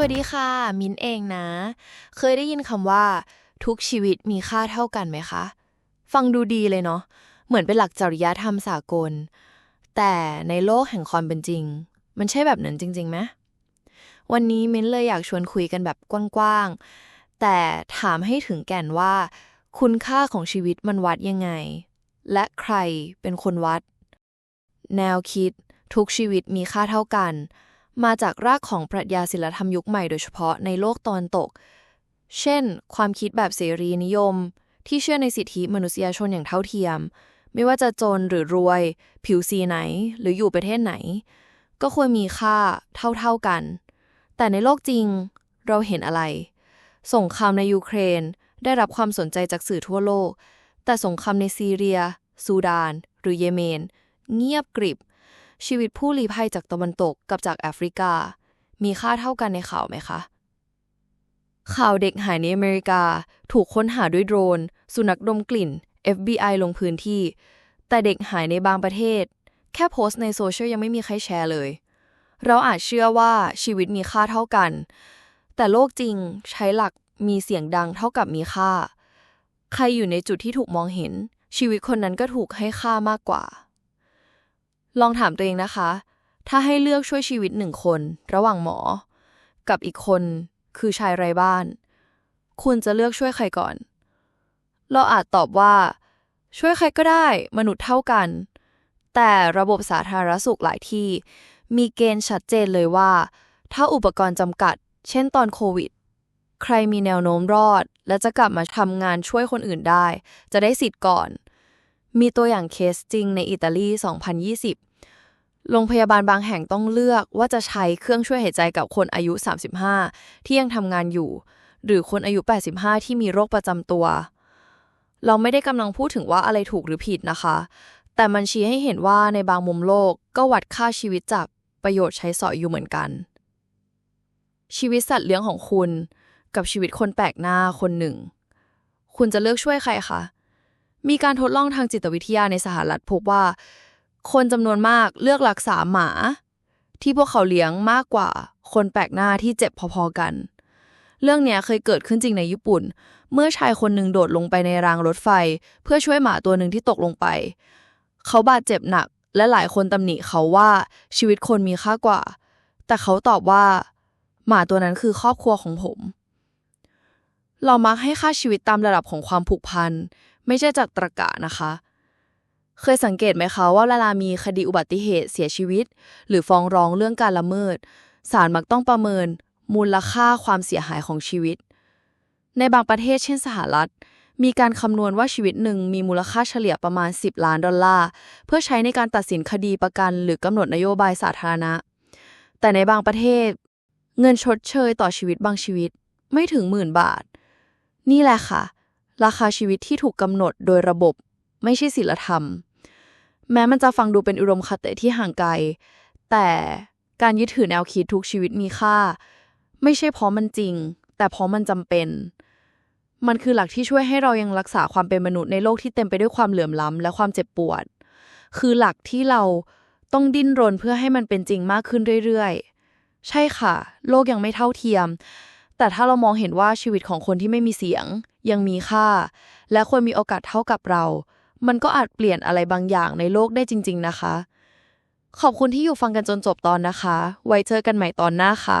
วัสดีค่ะ มิ้นเองนะ เคยได้ยินคำว่า ทุกชีวิตมีค่าเท่ากันไหมคะ ฟังดูดีเลยเนาะ เหมือนเป็นหลักจริยธรรมสากล แต่ในโลกแห่งความเป็นจริง มันใช่แบบนั้นจริงๆไหมวันนี้มิ้นเลยอยากชวนคุยกันแบบกว้างๆ แต่ถามให้ถึงแก่นว่า คุณค่าของชีวิตมันวัดยังไง และใครเป็นคนวัด แนวคิด ทุกชีวิตมีค่าเท่ากัน มาจากรากของปรัชญาศิลธรรมยุคใหม่โดยเฉพาะในโลกตะวันตก เช่น ความคิดแบบเสรีนิยม ที่เชื่อในสิทธิมนุษยชนอย่างเท่าเทียม ไม่ว่าจะจนหรือรวย ผิวสีไหน หรืออยู่ประเทศไหน ก็ควรมีค่าเท่าๆกัน แต่ในโลกจริงเราเห็นอะไร สงครามในยูเครนได้รับความสนใจจากสื่อทั่วโลก แต่สงครามในซีเรีย ซูดาน หรือเยเมน เงียบกริบ ชีวิตผู้ลี้ภัยจากตะวันตกกับจากแอฟริกา มีค่าเท่ากันในข่าวไหมคะ ข่าวเด็กหายในอเมริกา ถูกค้นหาด้วยโดรน สุนัขดมกลิ่น FBI ลงพื้นที่ แต่เด็กหายในบางประเทศ แค่โพสต์ในโซเชียลยังไม่มีใครแชร์เลย เราอาจเชื่อว่าชีวิตมีค่าเท่ากัน แต่โลกจริงใช้หลักมีเสียงดังเท่ากับมีค่า ใครอยู่ในจุดที่ถูกมองเห็น ชีวิตคนนั้นก็ถูกให้ค่ามากกว่า ลองถามตัวเองนะคะ ถ้าให้เลือกช่วยชีวิตหนึ่งคน ระหว่างหมอ กับอีกคนคือชายไร้บ้าน คุณจะเลือกช่วยใครก่อน เราอาจตอบว่า ช่วยใครก็ได้ มนุษย์เท่ากัน แต่ระบบสาธารณสุขหลายที่ มีเกณฑ์ชัดเจนเลยว่า ถ้าอุปกรณ์จำกัด เช่นตอนโควิด ใครมีแนวโน้มรอด และจะกลับมาทำงานช่วยคนอื่นได้ จะได้สิทธิ์ก่อน มีตัวอย่างเคสจริงในอิตาลี 2020 โรงพยาบาลบางแห่งต้องเลือกว่าจะใช้เครื่องช่วยหายใจกับคนอายุ 35 ที่ยังทำงานอยู่ หรือคนอายุ 85 ที่มีโรคประจำตัว เราไม่ได้กำลังพูดถึงว่าอะไรถูกหรือผิดนะคะ แต่มันชี้ให้เห็นว่าในบางมุมโลกก็วัดค่าชีวิตจากประโยชน์ใช้สอยอยู่เหมือนกัน ชีวิตสัตว์เลี้ยงของคุณ กับชีวิตคนแปลกหน้าคนหนึ่ง คุณจะเลือกช่วยใครคะ มีการทดลองทางจิตวิทยาในสหรัฐพบว่า คนจำนวนมากเลือกรักษาหมา ที่พวกเขาเลี้ยงมากกว่า คนแปลกหน้าที่เจ็บพอๆกัน เรื่องเนี้ยเคยเกิดขึ้นจริงในญี่ปุ่น เมื่อชายคนหนึ่งโดดลงไปในรางรถไฟ เพื่อช่วยหมาตัวหนึ่งที่ตกลงไป เขาบาดเจ็บหนัก และหลายคนตำหนิเขาว่าชีวิตคนมีค่ากว่า แต่เขาตอบว่า หมาตัวนั้นคือครอบครัวของผมเรามักให้ค่าชีวิตตามระดับของความผูกพัน ไม่ใช่จากตรรกะนะคะ เคยสังเกตไหมคะว่าเวลามีคดีอุบัติเหตุเสียชีวิต หรือฟ้องร้องเรื่องการละเมิดศาลมักต้องประเมิน มูลค่าความเสียหายของชีวิต ในบางประเทศเช่นสหรัฐ มีการคำนวณว่าชีวิตหนึ่งมีมูลค่าเฉลี่ยประมาณ 10 ล้านดอลลาร์เพื่อใช้ในการตัดสินคดีประกัน หรือกำหนดนโยบายสาธารณะ แต่ในบางประเทศ เงินชดเชยต่อชีวิตบางชีวิตไม่ถึงหมื่นบาท นี่แหละค่ะ ราคาชีวิตที่ถูกกำหนดโดยระบบ ไม่ใช่ศีลธรรม แม้มันจะฟังดูเป็นอุดมคติที่ห่างไกล แต่การยึดถือแนวคิดทุกชีวิตมีค่า ไม่ใช่เพราะมันจริง แต่เพราะมันจำเป็น มันคือหลักที่ช่วยให้เรายังรักษาความเป็นมนุษย์ในโลกที่เต็มไปด้วยความเหลื่อมล้ำและความเจ็บปวด คือหลักที่เราต้องดิ้นรนเพื่อให้มันเป็นจริงมากขึ้นเรื่อยๆ ใช่ค่ะ โลกยังไม่เท่าเทียม แต่ถ้าเรามองเห็นว่าชีวิตของคนที่ไม่มีเสียง ยังมีค่า และควรมีโอกาสเท่ากับเรา มันก็อาจเปลี่ยนอะไรบางอย่างในโลกได้จริง ๆ นะคะ ขอบคุณที่อยู่ฟังกันจนจบตอนนะคะ ไว้เจอกันใหม่ตอนหน้าค่ะ